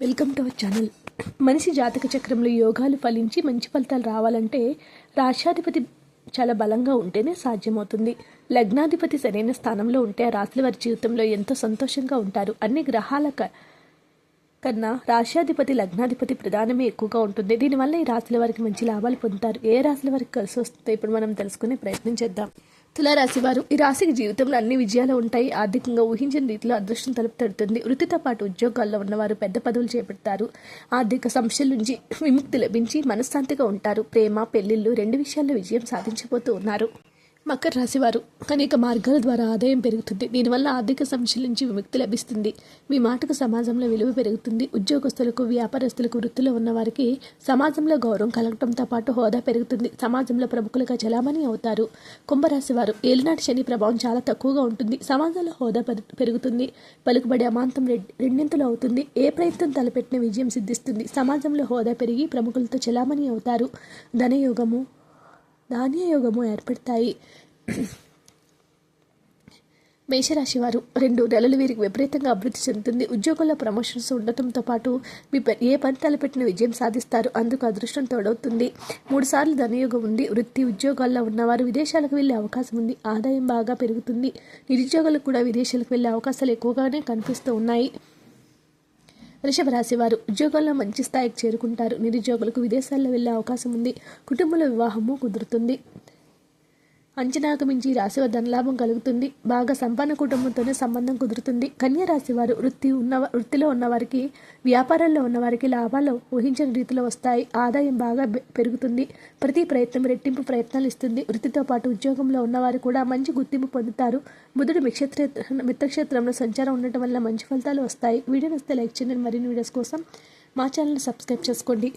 Welcome to our channel. మనిషి జాతక చక్రంలో యోగాలు ఫలించి మంచి ఫలితాలు రావాలంటే రాష్ట్రాధిపతి చాలా బలంగా ఉంటేనే సాధ్యమవుతుంది. లగ్నాధిపతి సరైన స్థానంలో ఉంటే ఆ రాశుల వారి జీవితంలో ఎంతో సంతోషంగా ఉంటారు. అన్ని గ్రహాల క- కన్నా రాష్ట్రాధిపతి లగ్నాధిపతి ప్రధానమే ఎక్కువగా ఉంటుంది. దీనివల్ల ఈ రాశుల వారికి మంచి లాభాలు పొందుతారు. ఏ రాశుల వారికి కలిసి వస్తుందో ఇప్పుడు మనం తెలుసుకునే ప్రయత్నం చేద్దాం. తులారాశి వారు ఈ రాశికి జీవితంలో అన్ని విజయాలు ఉంటాయి. ఆర్థికంగా ఊహించిన రీతిలో అదృష్టం తలుపు తడుతుంది వృత్తితో పాటు ఉద్యోగాల్లో ఉన్నవారు పెద్ద పదవులు చేపడతారు. ఆర్థిక సమస్యల నుంచి విముక్తి లభించి మనశ్శాంతిగా ఉంటారు. ప్రేమ పెళ్ళిళ్ళు రెండు విషయాల్లో విజయం సాధించబోతూ ఉన్నారు. మకర రాశివారు అనేక మార్గాల ద్వారా ఆదాయం పెరుగుతుంది. దీనివల్ల ఆర్థిక సమస్యల నుంచి విముక్తి లభిస్తుంది. మీ మాటకు సమాజంలో విలువ పెరుగుతుంది. ఉద్యోగస్తులకు వ్యాపారస్తులకు వృత్తిలో ఉన్న వారికి సమాజంలో గౌరవం కలగటంతో పాటు హోదా పెరుగుతుంది. సమాజంలో ప్రముఖులుగా చలామణి అవుతారు. కుంభరాశి వారు ఏలినాటి శని ప్రభావం చాలా తక్కువగా ఉంటుంది. సమాజంలో హోదా పెరుగుతుంది. పలుకుబడి అమాంతం రెండింతలు అవుతుంది. ఏ ప్రయత్నం తలపెట్టిన విజయం సిద్ధిస్తుంది. సమాజంలో హోదా పెరిగి ప్రముఖులతో చలామణి అవుతారు. ధనయోగము ధాన్యయోగము ఏర్పడతాయి. మేషరాశి వారు రెండు నెలలు వీరికి విపరీతంగా అభివృద్ధి చెందుతుంది. ఉద్యోగంలో ప్రమోషన్స్ ఉండటంతో పాటు మీ ప- ఏ పని తలపెట్టిన విజయం సాధిస్తారు. అందుకు అదృష్టం తోడవుతుంది. మూడు సార్లు ధనయోగం ఉంది. వృత్తి ఉద్యోగాల్లో ఉన్నవారు విదేశాలకు వెళ్ళే అవకాశం ఉంది. ఆదాయం బాగా పెరుగుతుంది. నిరుద్యోగులకు కూడా విదేశాలకు వెళ్ళే అవకాశాలు ఎక్కువగానే కనిపిస్తూ ఉన్నాయి. రాశి వారు ఉద్యోగాల్లో మంచి స్థాయికి చేరుకుంటారు. నిరుద్యోగులకు విదేశాల్లో వెళ్ళే అవకాశం ఉంది. కుటుంబంలో వివాహము కుదురుతుంది. అంచనాకు మించి రాశి ధనలాభం కలుగుతుంది. బాగా సంపన్న కుటుంబంతోనే సంబంధం కుదురుతుంది. కన్యా రాశి వారు వృత్తి ఉన్న వృత్తిలో ఉన్నవారికి వ్యాపారంలో ఉన్నవారికి లాభాలు ఊహించని రీతిలో వస్తాయి. ఆదాయం బాగా పె- పెరుగుతుంది. ప్రతి ప్రయత్నం రెట్టింపు ప్రయత్నాలు ఇస్తుంది. వృత్తితో పాటు ఉద్యోగంలో ఉన్నవారు కూడా మంచి గుర్తింపు పొందుతారు. బుధుడు మిక్షత్ర మిత్రక్షేత్రంలో సంచారం ఉండటం వల్ల మంచి ఫలితాలు వస్తాయి. వీడియో వస్తే లైక్ చేయండి. మరిన్ని వీడియోస్ కోసం మా ఛానల్ని సబ్స్క్రైబ్ చేసుకోండి.